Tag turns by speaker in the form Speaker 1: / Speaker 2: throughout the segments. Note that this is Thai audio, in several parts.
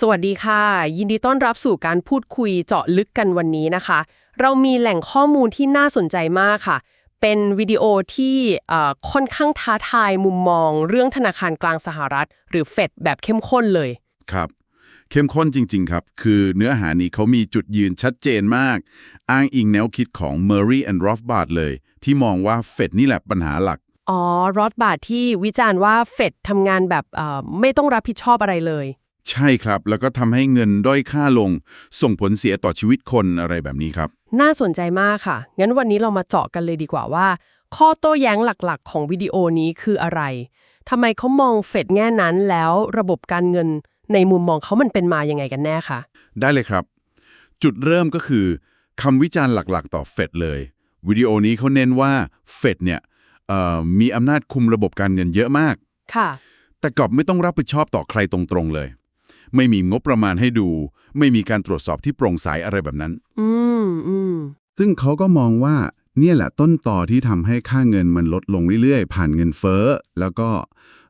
Speaker 1: สวัสดีค่ะ ยินดีต้อนรับสู่การพูดคุยเจาะลึกกันวันนี้นะคะ เรามีแหล่งข้อมูลที่น่าสนใจมากค่ะ เป็นวิดีโอที่เอ่อค่อนข้างท้าทายมุมมองเรื่องธนาคารกลางสหรัฐ หรือเฟดแบบเข้มข้นเลย
Speaker 2: ครับเข้มข้นจริง ๆ ครับ คือเนื้อหานี้เขามีจุดยืนชัดเจนมาก อ้างอิงแนวคิดของ Murray and Rothbard เลย ที่มองว่าเฟดนี่แหละปัญหาหลัก
Speaker 1: อ๋อ รอดบาทที่วิจารณ์ว่าเฟดทำงานแบบเอ่อไม่ต้องรับผิดชอบอะไรเลย
Speaker 2: ใช่ครับ แล้วก็ทำให้เงินด้อยค่าลง ส่งผลเสียต่อชีวิตคนอะไรแบบนี้ครับ
Speaker 1: น่าสนใจมากค่ะ งั้นวันนี้เรามาเจาะกันเลยดีกว่าว่า ข้อโต้แย้งหลักๆ ของวิดีโอนี้คืออะไรทำไมเขามองเฟดแง่นั้นแล้วระบบการเงินในมุมมองเขามันเป็นมายังไงกันแน่คะ
Speaker 2: ได้เลยครับ จุดเริ่มก็คือคำวิจารณ์หลักๆ ต่อเฟดเลย วิดีโอนี้เขาเน้นว่าเฟดเนี่ยเอ่อมีอำนาจคุมระบบการเงินเยอะมาก
Speaker 1: ค่ะ
Speaker 2: แต่กลับไม่ต้องรับผิดชอบต่อใครตรงๆเลย ไม่มีงบประมาณให้ดู ไม่มีการตรวจสอบที่โปร่งใสอะไรแบบนั้น
Speaker 1: อืมอืม
Speaker 2: ซึ่งเขาก็มองว่าเนี่ยแหละต้นต่อที่ทำให้ค่าเงินมันลดลงเรื่อยๆ ผ่านเงินเฟ้อ แล้วก็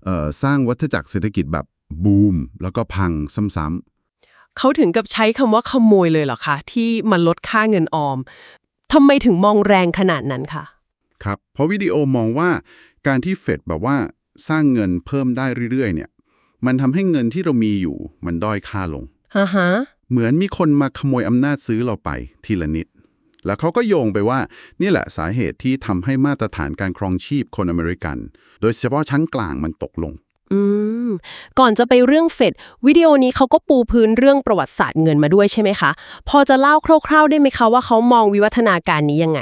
Speaker 2: เอ่อสร้างวัฏจักรเศรษฐกิจแบบบูม แล้วก็พังซ้ำ
Speaker 1: เขาถึงกับใช้คำว่าขโมยเลยเหรอคะ ที่มันลดค่าเงินออมทำไมถึงมองแรงขนาดนั้นคะ
Speaker 2: ๆครับ เพราะวิดีโอมองว่าการที่เฟดแบบว่าสร้างเงินเพิ่มได้เรื่อยๆเนี่ย มันทำให้เงินที่เรามีอยู่มันด้อยค่าลง
Speaker 1: ฮ่าฮะ
Speaker 2: เหมือนมีคนมาขโมยอำนาจซื้อเราไปทีละนิด แล้วเขาก็โยงไปว่า นี่แหละสาเหตุที่ทำให้มาตรฐานการครองชีพคนอเมริกัน โดยเฉพาะชั้นกลางมันตกลง
Speaker 1: อืม ก่อนจะไปเรื่องเฟดวิดีโอนี้เขาก็ปูพื้นเรื่องประวัติศาสตร์เงินมาด้วยใช่ไหมคะ พอจะเล่าคร่าวๆ ได้ไหมคะว่าเขามองวิวัฒนาการนี้ยังไง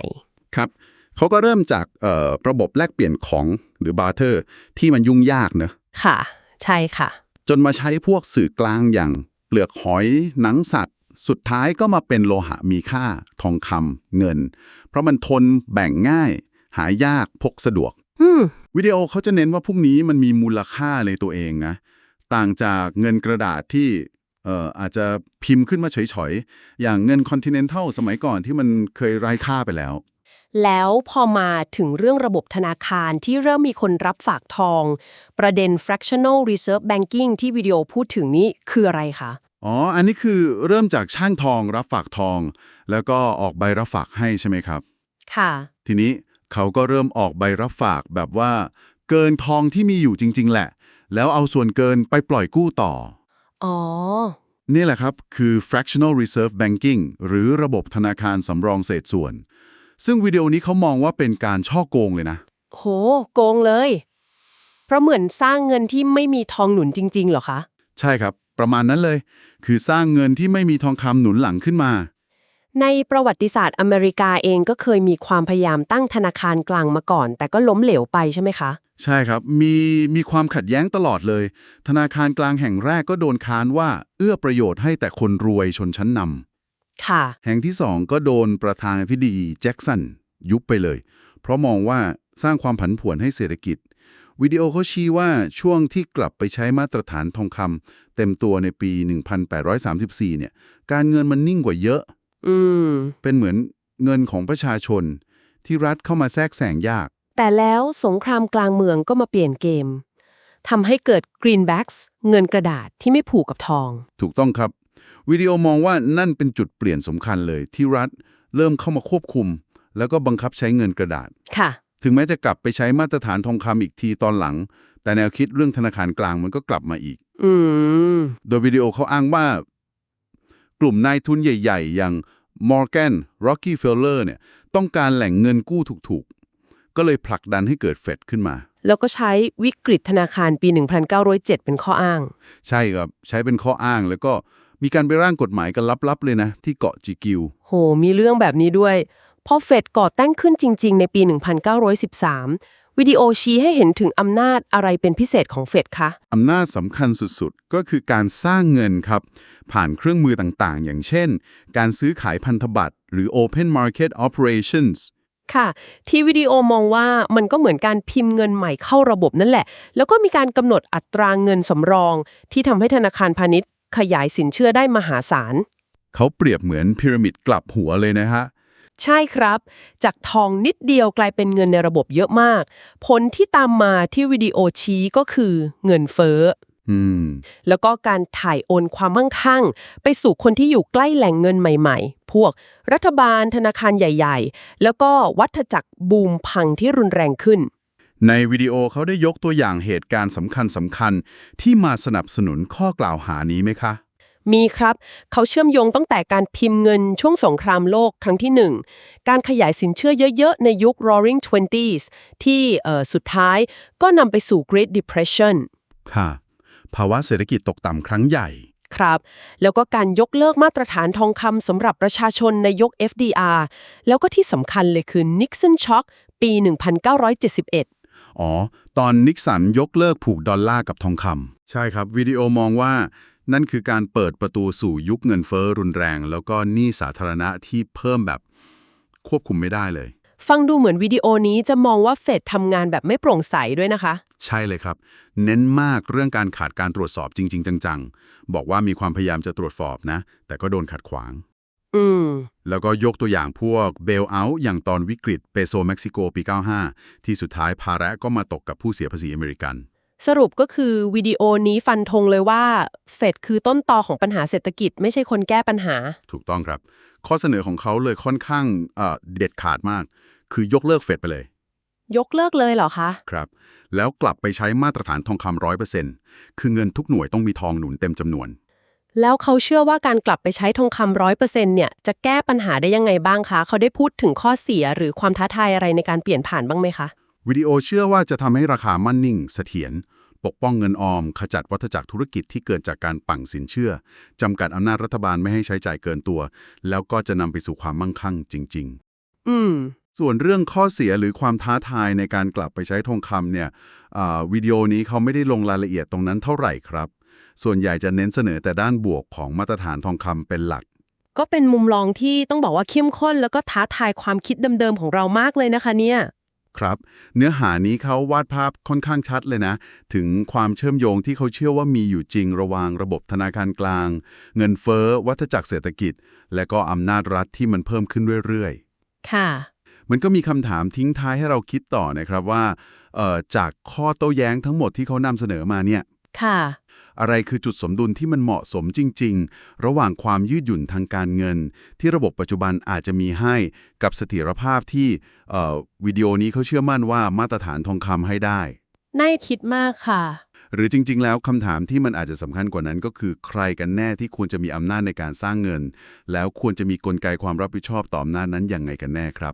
Speaker 2: ครับ เขาก็เริ่มจากเอ่อระบบแลกเปลี่ยนของหรือบาร์เทอร์ ที่มันยุ่งยากเนอะ
Speaker 1: ค่ะ ใช่ค่ะ
Speaker 2: จนมาใช้พวกสื่อกลางอย่างเปลือกหอย หนังสัตว์ สุดท้ายก็มาเป็นโลหะมีค่า ทองคำเงิน เพราะมันทนแบ่งง่าย หายากพกสะดวกวิดีโอเขาจะเน้นว่าพวกนี้มันมีมูลค่าในตัวเองนะต่างจากเงินกระดาษที่อาจจะพิมพ์ขึ้นมาเฉยๆ อย่างเงิน Continental สมัยก่อนที่มันเคยไร้ค่าไปแล้ว
Speaker 1: แล้วพอมาถึงเรื่องระบบธนาคารที่เริ่มมีคนรับฝากทอง ประเด็น fractional reserve banking ที่วิดีโอพูดถึงนี้คืออะไรคะ
Speaker 2: อ๋อ อันนี้คือเริ่มจากช่างทองรับฝากทอง แล้วก็ออกใบรับฝากให้ใช่ไหมครับ
Speaker 1: ค่ะ
Speaker 2: ทีนี้เขาก็เริ่มออกใบรับฝากแบบว่า เกินทองที่มีอยู่จริง ๆ แหละ แล้วเอาส่วนเกินไปปล่อยกู้ต่อ
Speaker 1: อ๋อ
Speaker 2: นี่แหละครับคือ fractional reserve banking หรือระบบธนาคารสำรองเศษส่วน ซึ่งวิดีโอนี้เขามองว่าเป็นการช่อโกงเลยนะ
Speaker 1: โห โกงเลย เพราะเหมือนสร้างเงินที่ไม่มีทองหนุนจริง ๆ เหรอคะ
Speaker 2: ใช่ครับ ประมาณนั้นเลย คือสร้างเงินที่ไม่มีทองคำหนุนหลังขึ้นมา
Speaker 1: ในประวัติศาสตร์อเมริกาเองก็เคยมีความพยายามตั้งธนาคารกลางมาก่อน แต่ก็ล้มเหลวไปใช่ไหมคะ
Speaker 2: ใช่ครับ มีมีความขัดแย้งตลอดเลย ธนาคารกลางแห่งแรกก็โดนค้านว่า เอื้อประโยชน์ให้แต่คนรวยชนชั้นนำ
Speaker 1: ค่ะ
Speaker 2: แห่งที่สองก็โดนประธานาธิบดีแจ็คสันยุบไปเลย เพราะมองว่าสร้างความผันผวนให้เศรษฐกิจ วิดีโอเขาชี้ว่าช่วงที่กลับไปใช้มาตรฐานทองคำเต็มตัวในปี 1834 เนี่ย การเงินมันนิ่งกว่าเยอะ
Speaker 1: อืม
Speaker 2: เป็นเหมือนเงินของประชาชน ที่รัฐเข้ามาแทรกแซงยาก
Speaker 1: แต่แล้วสงครามกลางเมืองก็มาเปลี่ยนเกมทำให้เกิด greenbacks เงินกระดาษที่ไม่ผูกกับทอง
Speaker 2: ถูกต้องครับ วิดีโอมองว่านั่นเป็นจุดเปลี่ยนสำคัญเลย ที่รัฐเริ่มเข้ามาควบคุม แล้วก็บังคับใช้เงินกระดาษ
Speaker 1: ค่ะ
Speaker 2: ถึงแม้จะกลับไปใช้มาตรฐานทองคำอีกทีตอนหลัง แต่แนวคิดเรื่องธนาคารกลางมันก็กลับมาอีก
Speaker 1: อืม
Speaker 2: โดยวิดีโอเขาอ้างว่า กลุ่มนายทุนใหญ่ ๆ อย่าง Morgan Rockefeller เนี่ยต้องการแหล่งเงินกู้ถูกๆ ก็เลยผลักดันให้เกิดเฟดขึ้นมา
Speaker 1: แล้วก็ใช้วิกฤตธนาคารปี 1907 เป็นข้ออ้าง
Speaker 2: ใช่ครับ ใช้เป็นข้ออ้างแล้วก็ มีการไปร่างกฎหมายกันลับๆเลยนะ ที่เกาะจิกิว
Speaker 1: โห มีเรื่องแบบนี้ด้วยพอเฟดก่อตั้งขึ้นจริง ๆ ในปี 1913 วิดีโอชี้ให้เห็นถึงอำนาจอะไรเป็นพิเศษของเฟดคะ
Speaker 2: อำนาจสำคัญสุดๆ ก็คือการสร้างเงินครับ ผ่านเครื่องมือต่างๆ อย่างเช่น การซื้อขายพันธบัตร หรือ Open Market Operations
Speaker 1: ค่ะ ที่วิดีโอมองว่ามันก็เหมือนการพิมพ์เงินใหม่เข้าระบบนั่นแหละ แล้วก็มีการกำหนดอัตราเงินสำรอง ที่ทำให้ธนาคารพาณิชย์ ขยายสินเชื่อได้มหาศาล
Speaker 2: เขาเปรียบเหมือนพีระมิดกลับหัวเลยนะฮะ
Speaker 1: ใช่ครับ จากทองนิดเดียวกลายเป็นเงินในระบบเยอะมาก ผลที่ตามมาที่วิดีโอชี้ก็คือเงินเฟ้อ
Speaker 2: อืม
Speaker 1: แล้วก็การถ่ายโอนความมั่งคั่ง ไปสู่คนที่อยู่ใกล้แหล่งเงินใหม่ๆ พวกรัฐบาลธนาคารใหญ่ ๆ แล้วก็วัฏจักรบูมพังที่รุนแรงขึ้น
Speaker 2: ในวิดีโอเขาได้ยกตัวอย่างเหตุการณ์สำคัญสำคัญๆที่มาสนับสนุนข้อกล่าวหานี้ไหมคะ
Speaker 1: มีครับ เขาเชื่อมโยงตั้งแต่การพิมพ์เงินช่วงสงครามโลกครั้งที่หนึ่งการขยายสินเชื่อเยอะๆ ในยุค Roaring Twenties ที่เอ่อสุดท้ายก็นำไปสู่ Great Depression
Speaker 2: ค่ะ ภาวะเศรษฐกิจตกต่ำครั้งใหญ่
Speaker 1: ครับแล้วก็การยกเลิกมาตรฐานทองคำสำหรับประชาชนในยก FDR แล้วก็ที่สำคัญเลยคือ Nixon Shock ปี 1971
Speaker 2: อ๋อ ตอนนิกสันยกเลิกผูกดอลลาร์กับทองคำใช่ครับ วิดีโอมองว่านั่นคือการเปิดประตูสู่ยุคเงินเฟ้อรุนแรง แล้วก็หนี้สาธารณะที่เพิ่มแบบควบคุมไม่ได้เลย
Speaker 1: ฟังดูเหมือนวิดีโอนี้จะมองว่าเฟดทำงานแบบไม่โปร่งใสด้วยนะคะ
Speaker 2: ใช่เลยครับ เน้นมากเรื่องการขาดการตรวจสอบจริง ๆ จังๆ บอกว่ามีความพยายามจะตรวจสอบนะ แต่ก็โดนขัดขวาง
Speaker 1: อืม
Speaker 2: แล้วก็ยกตัวอย่างพวกเบลเอาท์อย่างตอนวิกฤตเปโซเม็กซิโกปี 95 ที่สุดท้ายภาระก็มาตกกับผู้เสียภาษีอเมริกัน
Speaker 1: สรุปก็คือวิดีโอนี้ฟันธงเลยว่า เฟดคือต้นตอของปัญหาเศรษฐกิจไม่ใช่คนแก้ปัญหา
Speaker 2: ถูกต้องครับ ข้อเสนอของเขาเลยค่อนข้างเอ่อเด็ดขาดมาก คือยกเลิกเฟดไปเลย
Speaker 1: ยกเลิกเลยเหรอคะ
Speaker 2: ครับ แล้วกลับไปใช้มาตรฐานทองคำร้อยเปอร์เซ็นต์คือเงินทุกหน่วยต้องมีทองหนุนเต็มจำนวน
Speaker 1: แล้วเขาเชื่อว่าการกลับไปใช้ทองคำร้อยเปอร์เซ็นต์เนี่ยจะแก้ปัญหาได้ยังไงบ้างคะ เขาได้พูดถึงข้อเสียหรือความท้าทายอะไรในการเปลี่ยนผ่านบ้างไหมคะ
Speaker 2: วิดีโอเชื่อว่าจะทำให้ราคามั่นนิ่งเสถียรปกป้องเงินออม ขจัดวัฏจักรธุรกิจที่เกิดจากการปั่งสินเชื่อจำกัดอำนาจรัฐบาลไม่ให้ใช้จ่ายเกินตัว แล้วก็จะนำไปสู่ความมั่งคั่งจริง ๆ
Speaker 1: อืม
Speaker 2: ส่วนเรื่องข้อเสียหรือความท้าทายในการกลับไปใช้ทองคำเนี่ยวิดีโอนี้เขาไม่ได้ลงรายละเอียดตรงนั้นเท่าไหร่ครับ ส่วนใหญ่จะเน้นเสนอแต่ด้านบวกของมาตรฐานทองคำเป็นหลัก
Speaker 1: ก็เป็นมุมมองที่ต้องบอกว่าเข้มข้น แล้วก็ท้าทายความคิดเดิมๆของเรามากเลยนะคะเนี่ย
Speaker 2: ครับ เนื้อหานี้เขาวาดภาพค่อนข้างชัดเลยนะ ถึงความเชื่อมโยงที่เขาเชื่อว่ามีอยู่จริงระหว่างระบบธนาคารกลาง เงินเฟ้อวัฏจักรเศรษฐกิจ และก็อำนาจรัฐที่มันเพิ่มขึ้นเรื่อยๆ
Speaker 1: ค่ะ
Speaker 2: มันก็มีคำถามทิ้งท้ายให้เราคิดต่อนะครับว่าเอ่อจากข้อโต้แย้งทั้งหมดที่เขานำเสนอมาเนี่ย
Speaker 1: ค่ะ
Speaker 2: อะไรคือจุดสมดุลที่มันเหมาะสมจริง ๆ ระหว่างความยืดหยุ่นทางการเงิน ที่ระบบปัจจุบันอาจจะมีให้กับเสถียรภาพที่เอ่อวิดีโอนี้เขาเชื่อมั่นว่ามาตรฐานทองคำให้ได้
Speaker 1: น่าคิดมากค่ะ
Speaker 2: หรือจริง ๆ แล้วคำถามที่มันอาจจะสำคัญกว่านั้นก็คือใครกันแน่ที่ควรจะมีอำนาจในการสร้างเงิน แล้วควรจะมีกลไกความรับผิดชอบต่ออำนาจนั้นอย่างไงกันแน่ครับ